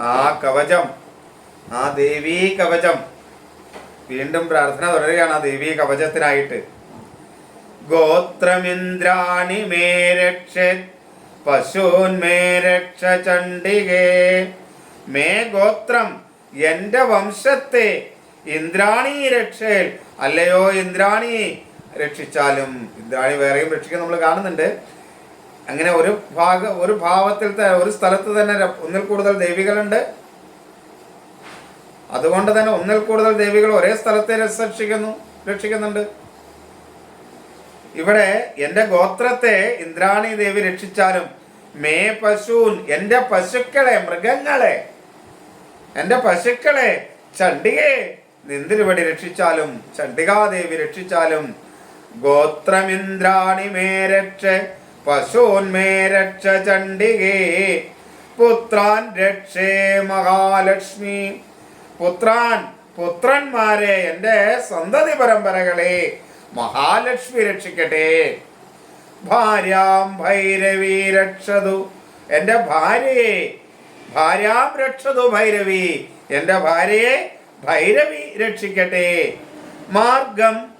ആ കവചം ആ ദേവീ കവചം. വീണ്ടും പ്രാർത്ഥന തുടരുകയാണ് ആ ദേവീ കവചത്തിനായിട്ട്. ഗോത്രമിന്ദ്രാണി മേ രക്ഷ പശൂൻ മേ രക്ഷ ചണ്ഡികേ. മേ ഗോത്രം എന്റെ വംശത്തെ ഇന്ദ്രാണി രക്ഷ അല്ലയോ ഇന്ദ്രാണി രക്ഷിച്ചാലും. ഇന്ദ്രാണി വേറെയും രക്ഷിക്കാൻ നമ്മൾ കാണുന്നുണ്ട്. അങ്ങനെ ഒരു ഭാഗ ഒരു ഭാവത്തിൽ ഒരു സ്ഥലത്ത് തന്നെ ഒന്നിൽ കൂടുതൽ ദേവികളുണ്ട്. അതുകൊണ്ട് തന്നെ ഒന്നിൽ കൂടുതൽ ദേവികൾ ഒരേ സ്ഥലത്തെ രക്ഷിക്കുന്നു രക്ഷിക്കുന്നുണ്ട്. ഇവിടെ എന്റെ ഗോത്രത്തെ ഇന്ദ്രാണി ദേവി രക്ഷിച്ചാലും മേ പശൂൻ എന്റെ പശുക്കളെ മൃഗങ്ങളെ എന്റെ പശുക്കളെ ചണ്ഡികയെ നിന്തിരുവടി രക്ഷിച്ചാലും ചണ്ഡികാദേവി രക്ഷിച്ചാലും ഗോത്രമിന്ദ്രാണി മേ രക്ഷ പശൂൻ മേ രക്ഷ ചണ്ഡികേ. പുത്രാൻ രക്ഷേ മഹാലക്ഷ്മി. പുത്രാൻ പുത്രന്മാരെ എന്റെ സന്തതി പരമ്പരകളെ മഹാലക്ഷ്മി രക്ഷിക്കട്ടെ. ഭാര്യാം ഭൈരവി രക്ഷതു എന്റെ ഭാര്യയെ. ഭാര്യാം രക്ഷതു ഭൈരവി എന്റെ ഭാര്യയെ ഭൈരവി രക്ഷിക്കട്ടെ. മാർഗം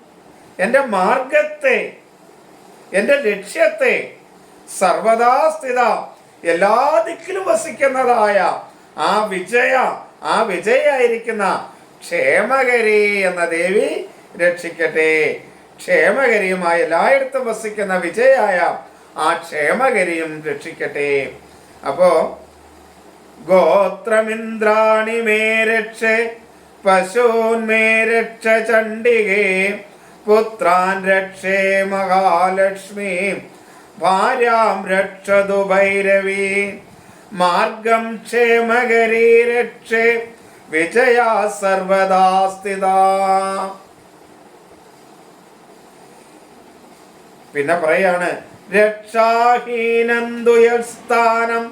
എന്റെ മാർഗത്തെ എന്റെ ലക്ഷ്യത്തെ സർവദാ സ്ഥിത എല്ലാ ദിക്കിലും വസിക്കുന്നതായ ആ വിജയ ആ വിജയായിരിക്കുന്ന ക്ഷേമകരി എന്ന ദേവി രക്ഷിക്കട്ടെ. ക്ഷേമകരിയുമായി എല്ലായിടത്തും വസിക്കുന്ന വിജയായ ആ ക്ഷേമകരിയും രക്ഷിക്കട്ടെ. അപ്പോ ഗോത്രമിന്ദ്രാണി മേ രക്ഷ പശൂൻ മേ രക്ഷ ചണ്ഡികേ പുത്രാൻ രക്ഷേ മഹാലക്ഷ്മി ഭാര്യാം രക്ഷതു ഭൈരവി. മാർഗം ക്ഷേമകരീ രക്ഷേ വിജയ സർവദാ സ്ഥിത. പിന്നെ പറയാണ് രക്ഷാഹീനന്തുയസ്ഥാനം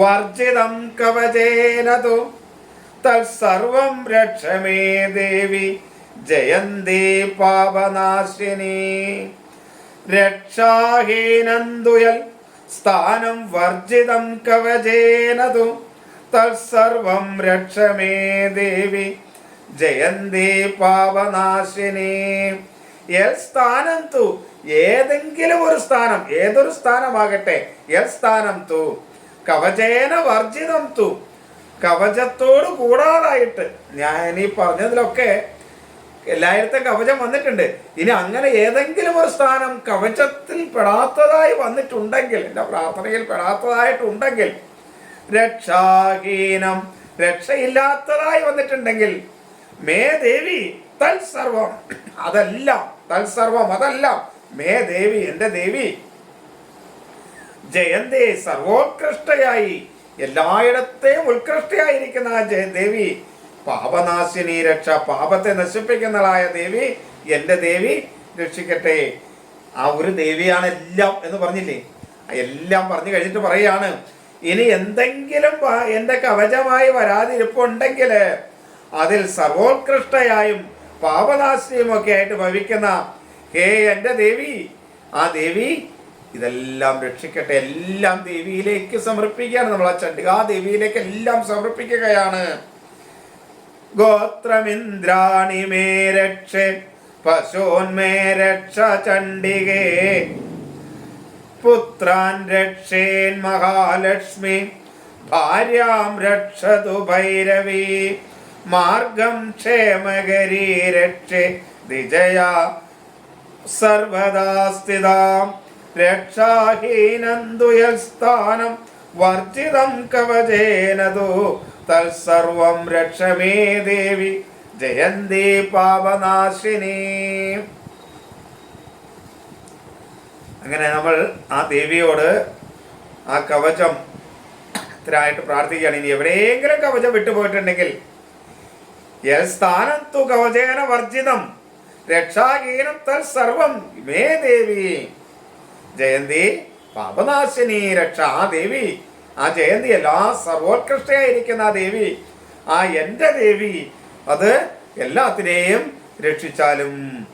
വർജിതം കവചേനതു തത്സർവം രക്ഷമേ ദേവി. ജയന്തി പാപനാശിനി. രക്ഷാഹീനന്തുയൽ സ്ഥാനം വർജിതം കവചേനതു. തത്സർവം രക്ഷമേ ദേവി. ജയന്തി പാപനാശിനി. സ്ഥാനം തു ഏതെങ്കിലും ഒരു സ്ഥാനം ഏതൊരു സ്ഥാനമാകട്ടെ എൽ സ്ഥാനം തു കവചേന വർജിതം തു. കവചത്തോട് കൂടാതായിട്ട് ഞാൻ ഈ പറഞ്ഞതിലൊക്കെ എല്ലായിടത്തും കവചം വന്നിട്ടുണ്ട്. ഇനി അങ്ങനെ ഏതെങ്കിലും ഒരു സ്ഥാനം കവചത്തിൽ പെടാത്തതായി വന്നിട്ടുണ്ടെങ്കിൽ എന്റെ പ്രാർത്ഥനയിൽ പെടാത്തതായിട്ടുണ്ടെങ്കിൽ രക്ഷാഹീനം രക്ഷയില്ലാത്തതായി വന്നിട്ടുണ്ടെങ്കിൽ മേ ദേവി തൽസർവം അതെല്ലാം തൽസർവം അതെല്ലാം മേ ദേവി എന്റെ ദേവി ജയന്തേ സർവോത്കൃഷ്ടയായി എല്ലായിടത്തെയും ഉത്കൃഷ്ടയായിരിക്കുന്ന ആ ജയ ദേവി പാപനാശിനി രക്ഷ പാപത്തെ നശിപ്പിക്കുന്നതായ ദേവി എന്റെ ദേവി രക്ഷിക്കട്ടെ. ആ ഒരു ദേവിയാണ് എല്ലാം എന്ന് പറഞ്ഞില്ലേ? എല്ലാം പറഞ്ഞു കഴിഞ്ഞിട്ട് പറയാണ് ഇനി എന്തെങ്കിലും എന്റെ കവചമായി വരാതിരിപ്പുണ്ടെങ്കിൽ അതിൽ സർവോത്കൃഷ്ടയായും പാപനാശിനിയും ഒക്കെ ആയിട്ട് ഭവിക്കുന്ന ഹേ എന്റെ ദേവി ആ ദേവി ഇതെല്ലാം രക്ഷിക്കട്ടെ. എല്ലാം ദേവിയിലേക്ക് സമർപ്പിക്കുകയാണ്. നമ്മൾ ആ ചണ്ഡികാ ദേവിയിലേക്ക് എല്ലാം സമർപ്പിക്കുകയാണ്. ഗോത്രമിന്ദ്രാണി മേ രക്ഷ പശോന്മേ രക്ഷ ചണ്ഡികേ. പുത്രാൻ രക്ഷേൻ മഹാലക്ഷ്മി ഭാര്യാം രക്ഷതു ഭൈരവി. മാർഗം ക്ഷേമകരീ രക്ഷേ വിജയ സർവദാ സ്ഥിതാം രക്ഷാഹീനന്തുയസ്ഥാനം വർജിതം കവചേനതു. തത്സർവം രക്ഷമേ ദേവി. ജയന്തി പാപനാശിനി. അങ്ങനെ നമ്മൾ ആ ദേവിയോട് ആ കവചം ായിട്ട് പ്രാർത്ഥിക്കുകയാണ്. ഇനി എവിടെയെങ്കിലും കവചം വിട്ടുപോയിട്ടുണ്ടെങ്കിൽ സ്ഥാനത്തു കവചേന വർജിതം. രക്ഷാഹീനം തൽ സർവം മേ ദേവി. ജയന്തി പാപനാശിനി രക്ഷ ആ ദേവി. ആ ജയന്തി എല്ലാ സർവോത്കൃഷ്ടയായിരിക്കുന്ന ആ ദേവി ആ എന്റെ ദേവി അത് എല്ലാത്തിനെയും രക്ഷിച്ചാലും.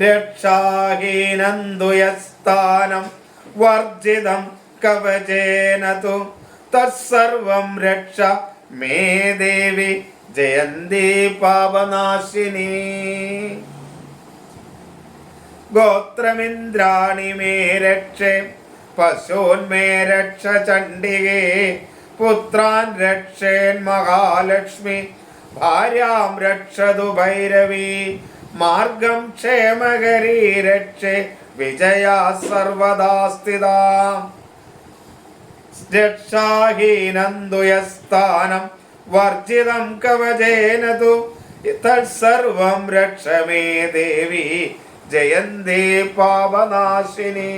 രക്ഷാഹീനന്തുയസ്ഥാനം വർജിതം കവചേനതു തസ്സർവം രക്ഷ മേ ദേവി ജയന്തി പാപനാശിനി. ഗോത്രമിന്ദ്രാണി മേ രക്ഷേ പശൂന്മേ രക്ഷ ചണ്ഡികേ പുത്രാൻ രക്ഷേൻ മഹാലക്ഷ്മി ഭാര്യാം രക്ഷതു ഭൈരവി മാർഗം ക്ഷേമകരീ രക്ഷേ വിജയ സർവദാ സ്ഥിതാം. രക്ഷാഹീനന്തുയസ്ഥാനം വർജിതം കവചേന തു തത്സർവം രക്ഷ മേ ദേവി ജയന്തേ പാപനാശിനി.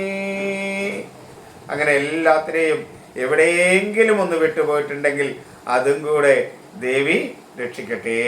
അങ്ങനെ എല്ലാത്തിനെയും എവിടെയെങ്കിലും ഒന്ന് വിട്ടുപോയിട്ടുണ്ടെങ്കിൽ അതും കൂടെ ദേവി രക്ഷിക്കട്ടെ.